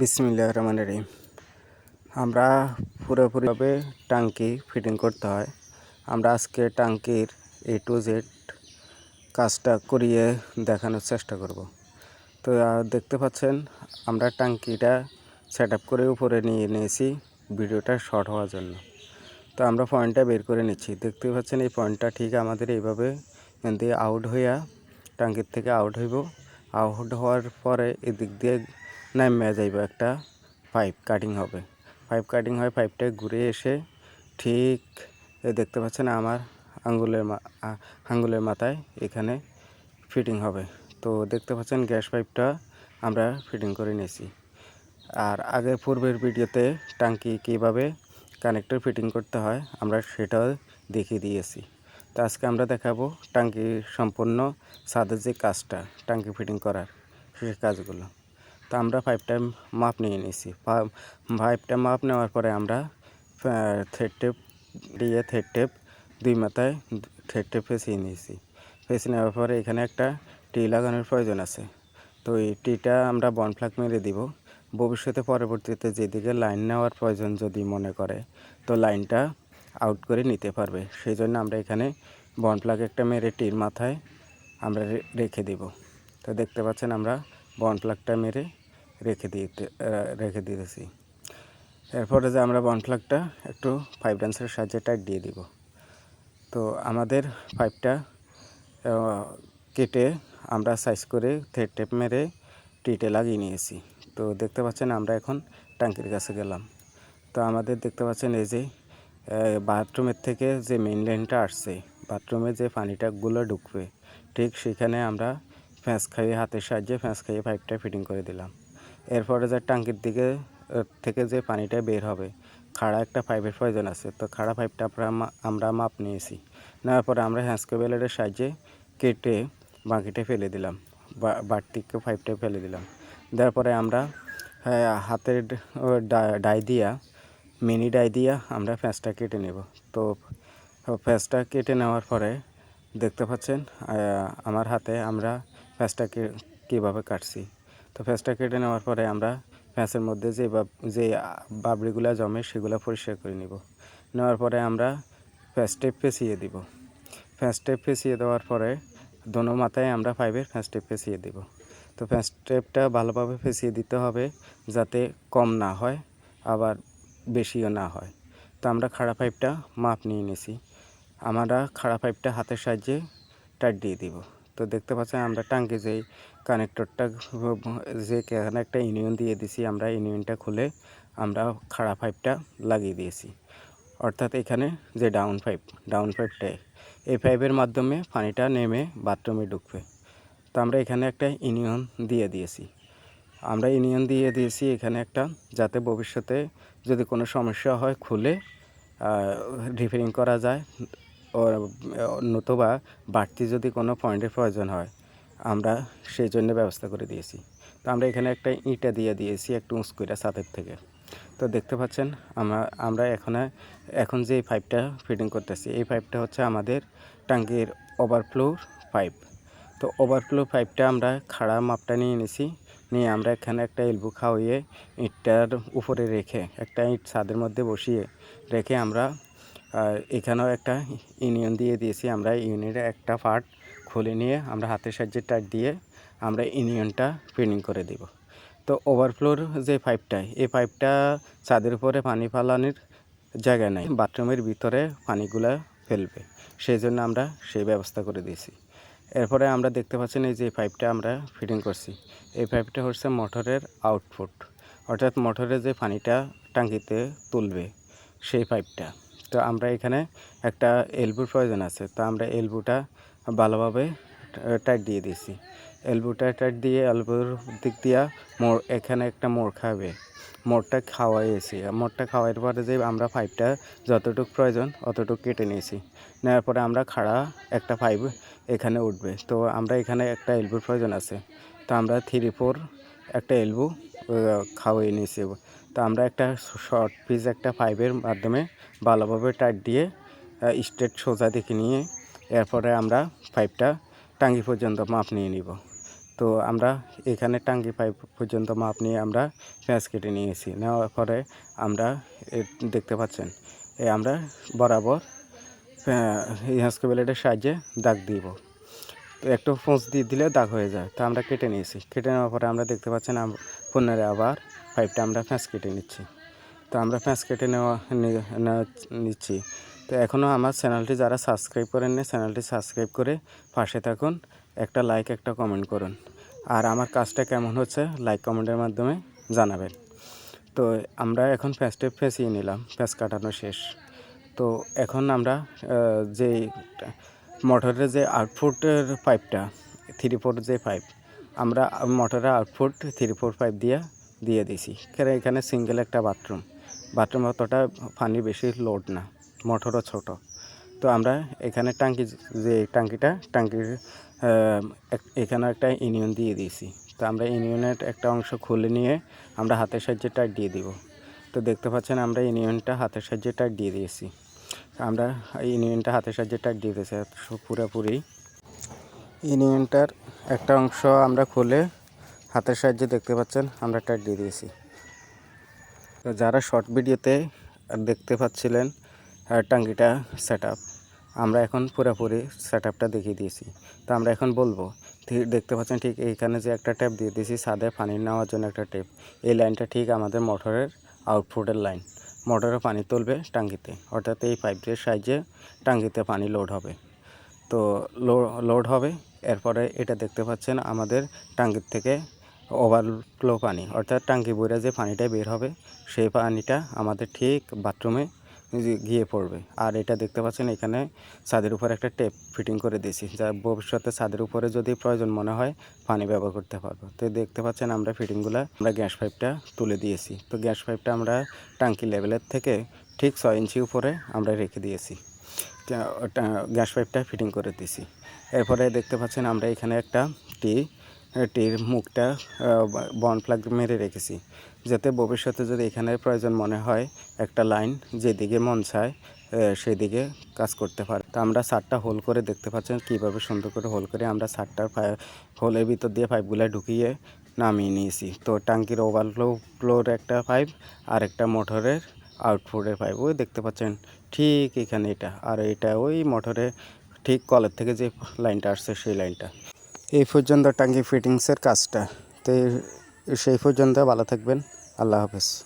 বিসমিল্লাহ রহমান রহিম। আমরা পুরোপুরিভাবে টাঙ্কি ফিটিং করতে হয়। আমরা আজকে টাঙ্কির এ টু জেড কাজটা করিয়ে দেখানোর চেষ্টা করব। তো দেখতে পাচ্ছেন, আমরা টাঙ্কিটা সেট আপ করে উপরে নিয়ে নিয়েছি ভিডিওটা শর্ট হওয়ার জন্য। তো, আমরা পয়েন্টটা বের করে নিচ্ছি। দেখতে পাচ্ছেন, এই পয়েন্টটা ঠিক আমাদের এইভাবে দিয়ে আউট হইয়া টাঙ্কির থেকে আউট হইব। আউট হওয়ার পরে এদিক দিয়ে নামিয়ে যাইব। একটা পাইপ কাটিং হবে। পাইপ কাটিং হয় পাইপটা ঘুরে এসে ঠিক দেখতে পাচ্ছেন আমার আঙ্গুলের আঙ্গুলের মাথায় এখানে ফিটিং হবে। তো দেখতে পাচ্ছেন গ্যাস পাইপটা আমরা ফিটিং করে নিয়েছি। আর আগের পূর্বের ভিডিওতে টাঙ্কি কীভাবে কানেক্টর ফিটিং করতে হয়, আমরা সেটাও দেখিয়ে দিয়েছি। তো আজকে আমরা দেখাবো টাঙ্কি সম্পূর্ণ ছাদের যে কাজটা, টাঙ্কি ফিটিং করার সেই কাজগুলো। তো আমরা পাইপটা মাপ নিয়ে নিয়েছি। পাইপটা মাপ নেওয়ার পরে আমরা থ্রেড টেপ দিয়ে থ্রেড টেপ দুই মাথায় থ্রেড টেপ ফেঁচিয়ে নিয়েছি। ফেঁচে নেওয়ার পরে এখানে একটা টি লাগানোর প্রয়োজন আছে। তো এই টিটা আমরা বন ফ্লাগ মেরে দিব। ভবিষ্যতে পরবর্তীতে যেদিকে লাইন নেওয়ার প্রয়োজন যদি মনে করে, তো লাইনটা আউট করে নিতে পারবে। সেই জন্য আমরা এখানে বন প্লাগ একটা মেরে টির মাথায় আমরা রেখে দিব। তো দেখতে পাচ্ছেন আমরা বন প্লাগটা মেরে রেখে দিতে রেখে দিতেছি। এরপরে যে আমরা বন প্লাগটা একটু ফাইভ ডান্সের সাহায্যে টাইট দিয়ে দিব। তো আমাদের পাইপটা কেটে আমরা সাইজ করে থ্রেড টেপ মেরে টিটে লাগিয়ে নিয়েছি। তো দেখতে পাচ্ছেন আমরা এখন ট্যাঙ্কির কাছে গেলাম। তো আমাদের দেখতে পাচ্ছেন এই যে বাথরুমের থেকে যে মেইন লাইনটা আসছে বাথরুমে যে পানিটাগুলো ঢুকবে, ঠিক সেখানে আমরা ফ্যাঁস খাইয়ে, হাতের সাহায্যে ফ্যাঁস খাইয়ে পাইপটা ফিটিং করে দিলাম। এরপরে যে ট্যাঙ্কির দিকে থেকে যে পানিটা বের হবে, খাড়া একটা পাইপের প্রয়োজন আছে। তো খাড়া পাইপটা আমরা আমরা মাপ নিয়েছি। নেওয়ার পরে আমরা হ্যান্সকে বেলেটের সাহায্যে কেটে বাঁকিটা ফেলে দিলাম বাড়তিকে পাইপটা ফেলে দিলাম। দেওয়ার পরে আমরা হাতের ডাই দিয়া, মিনি ডাই দিয়া আমরা ফ্যাঁসটা কেটে নেব। তো ফ্যাঁসটা কেটে নেওয়ার পরে দেখতে পাচ্ছেন আমার হাতে আমরা ফ্যাঁসটাকে কীভাবে কাটছি। তো ফ্যাঁসটা কেটে নেওয়ার পরে আমরা ফ্যাঁসের মধ্যে যে যে বাবড়িগুলো জমে সেগুলো পরিষ্কার করে নিব। নেওয়ার পরে আমরা ফ্যাঁস টেপ পেঁচিয়ে দিব। ফ্যাঁস টেপ পেঁচিয়ে দেওয়ার পরে দোনো মাথায় আমরা পাইপের ফ্যাঁস টেপ পেঁচিয়ে দিব। তো ফ্যাঁস টেপটা ভালোভাবে পেঁচিয়ে দিতে হবে যাতে কম না হয়, আবার বেশিও না হয়। তো আমরা খাড়া পাইপটা মাপ নিয়ে নিয়েছি আমরা খাড়া পাইপটা হাতের সাহায্যে টাইট দিয়ে দিব। তো দেখতে পাচ্ছেন আমরা টাঙ্কি যেই কানেক্টরটা যে এখানে একটা ইউনিয়ন দিয়ে দিছি, আমরা ইউনিয়নটা খুলে আমরা খাড়া পাইপটা লাগিয়ে দিয়েছি। অর্থাৎ এখানে যে ডাউন পাইপ ডাউন পাইপটাই এই পাইপের মাধ্যমে পানিটা নেমে বাথরুমে ঢুকবে। তো আমরা এখানে একটা ইউনিয়ন দিয়ে দিয়েছি। আমরা ইউনিয়ন দিয়ে দিয়েছি এখানে একটা, যাতে ভবিষ্যতে যদি কোনো সমস্যা হয় খুলে রিপেয়ারিং করা যায় নতুবা বাড়তি যদি কোনো পয়েন্টের প্রয়োজন হয়, আমরা সেই জন্য ব্যবস্থা করে দিয়েছি। তো আমরা এখানে একটা ইঁটা দিয়ে দিয়েছি, একটু উঁচ করে ছাদের থেকে। তো দেখতে পাচ্ছেন আমরা আমরা এখানে, এখন যে পাইপটা ফিটিং করতেছি, এই পাইপটা হচ্ছে আমাদের টাঙ্কির ওভারফ্লো পাইপ তো ওভারফ্লো পাইপটা আমরা খাড়া মাপটা নিয়ে নিছি নিয়ে আমরা এখানে একটা এলবু খাওয়িয়ে ইটটার উপরে রেখে, একটা ইট ছাদের মধ্যে বসিয়ে রেখে আমরা এখানেও একটা ইউনিয়ন দিয়ে দিয়েছি। আমরা ইউনিয়নের একটা পার্ট খুলে নিয়ে আমরা হাতের সাহায্যে টাইট দিয়ে আমরা ইউনিয়নটা ফিটিং করে দেব। তো ওভারফ্লোর যে পাইপটা এই পাইপটা ছাদের উপরে পানি ফালানোর জায়গা নেই। বাথরুমের ভিতরে পানিগুলা ফেলবে। সেই জন্য আমরা সেই ব্যবস্থা করে দিয়েছি। এরপরে আমরা দেখতে পাচ্ছেন এই যে পাইপটা আমরা ফিটিং করছি। এই পাইপটা হচ্ছে মোটরের আউটপুট অর্থাৎ মোটরে যে পানিটা টাঙ্কিতে তুলবে, সেই পাইপটা তো আমরা এখানে একটা এলবুর প্রয়োজন আছে। তো আমরা এলবুটা ভালোভাবে টাইট দিয়ে দিয়েছি। এলবুটা টাইট দিয়ে, এলবুর দিক দিয়া মোর এখানে একটা মোড় খাবে। মোড়টা খাওয়াইয়েছি। মোড়টা খাওয়াইর পরে যে আমরা পাইপটা যতটুকু প্রয়োজন অতটুকু কেটে নিয়েছি। নেওয়ার পরে আমরা খাড়া একটা পাইপ এখানে উঠবে। তো আমরা এখানে একটা এলবুর প্রয়োজন আছে। তো আমরা থ্রি ফোর একটা এলবু খাওয়াই নিয়েছি। তো আমরা একটা শর্ট পিস একটা পাইপের মাধ্যমে ভালোভাবে টাইট দিয়ে স্ট্রেট সোজা দেখে নিয়ে এরপরে আমরা পাইপটা টাঙ্গি পর্যন্ত মাপ নিয়ে নিব। তো আমরা এখানে টাঙ্গি পাইপ পর্যন্ত মাপ নিয়ে আমরা পেঁয়াজ কেটে নিয়েছি। নেওয়ার পরে আমরা দেখতে পাচ্ছেন, এ আমরা বরাবর ইহাস্কো ব্লেডের সাহায্যে দাগ দিব। তো একটু ফোঁস দিয়ে দিলে দাগ হয়ে যায়। তো আমরা কেটে নিয়েছি। কেটে নেওয়ার পরে আমরা দেখতে পাচ্ছেন পুনরায় আবার পাইপটা আমরা ফ্যাঁস কেটে নিচ্ছি। তো আমরা ফ্যাঁস কেটে নেওয়া নিচ্ছি। তো এখনও আমার চ্যানেলটি যারা সাবস্ক্রাইব করেন নি চ্যানেলটি সাবস্ক্রাইব করে পাশে থাকুন। একটা লাইক একটা কমেন্ট করুন। আর আমার কাজটা কেমন হচ্ছে লাইক কমেন্টের মাধ্যমে জানাবেন। তো আমরা এখন ফ্যাঁসটে ফেঁসিয়ে নিলাম ফ্যাঁস কাটানো শেষ। তো এখন আমরা যে মোটরের যে আউটপুটের পাইপটা থ্রি ফোর যে পাইপ আমরা মোটরের আউটফুট থ্রি ফোর পাইপ দিয়ে দিয়ে দিছি। কারণ এখানে সিঙ্গেল একটা বাথরুম বাথরুম অতটা পানি বেশি লোড না মোটরও ছোট। তো আমরা এখানে টাঙ্কি যে আহ, এক- এখানে একটা ইউনিয়ন দিয়ে দিয়েছি। তো আমরা ইউনিয়নের একটা অংশ খুলে নিয়ে আমরা হাতের সাহায্যে টাইট দিয়ে দিব। তো দেখতে পাচ্ছেন আমরা ইউনিয়নটা হাতের সাহায্যে টাইট দিয়ে দিয়েছি। আমরা ইউনিয়নটা হাতের সাহায্যে দিয়ে দিয়েছি পুরোপুরি। ইউনিয়নটার একটা অংশ আমরা খুলে হাতের সাহায্যে দেখতে পাচ্ছেন আমরা টাইট দিয়ে দিয়েছি। তো যারা শর্ট ভিডিওতে দেখতে পাচ্ছিলেন আহ, টাঙ্কিটা সেট আমরা এখন পুরোপুরি সেট আপটা দেখিয়ে দিয়েছি। তো আমরা এখন বলব দেখতে পাচ্ছেন ঠিক এইখানে যে একটা ট্যাপ দিয়ে দিয়েছি ছাদে পানি নেওয়ার জন্য একটা টেপ এই লাইনটা ঠিক আমাদের মোটরের আউটপুটের লাইন মোটরে পানি তুলবে টাঙ্কিতে অর্থাৎ এই পাইপের সাহায্যে টাঙ্কিতে পানি লোড হবে। তো লোড হবে। এরপরে এটা দেখতে পাচ্ছেন আমাদের টাঙ্কির থেকে ওভারফ্লো পানি। অর্থাৎ টাঙ্কি বইরা যে পানিটা বের হবে, সেই পানিটা আমাদের ঠিক বাথরুমে গিয়ে পড়বে। আর এটা দেখতে পাচ্ছেন এখানে ছাদের উপরে একটা টেপ ফিটিং করে দিয়েছি, যা ভবিষ্যতে ছাদের উপরে যদি প্রয়োজন মনে হয় পানি ব্যবহার করতে পারব। তো দেখতে পাচ্ছেন আমরা ফিটিংগুলো, আমরা গ্যাস পাইপটা তুলে দিয়েছি। তো গ্যাস পাইপটা আমরা টাঙ্কি লেভেলের থেকে ঠিক ছয় ইঞ্চি উপরে আমরা রেখে দিয়েছি। গ্যাস পাইপটা ফিটিং করে দিয়েছি। এরপরে দেখতে পাচ্ছেন আমরা এখানে একটা টি, টির মুখটা বন প্লাগ মেরে রেখেছি। যাতে ভবিষ্যতে যদি এখানে প্রয়োজন মনে হয় একটা লাইন যেদিকে মন চায় সেদিকে কাজ করতে পারে। তো আমরা সারটা হোল করে দেখতে পাচ্ছেন কীভাবে সুন্দর করে হোল করে আমরা সারটার হোলের ভিতর দিয়ে পাইপগুলো ঢুকিয়ে নামিয়ে নিয়েছি। তো ট্যাঙ্কির ওভারফ্লো ফ্লোর একটা পাইপ আর একটা মোটরের আউটপুটের পাইপ। ওই দেখতে পাচ্ছেন ঠিক এখানে এটা। আর এটা ওই মোটরে ঠিক কলের থেকে যে লাইনটা আসছে সেই লাইনটা। এই পর্যন্ত টাঙ্কি ফিটিংসের কাজটা। তো সেই পর্যন্ত ভালো থাকবেন। আল্লাহ হাফেজ।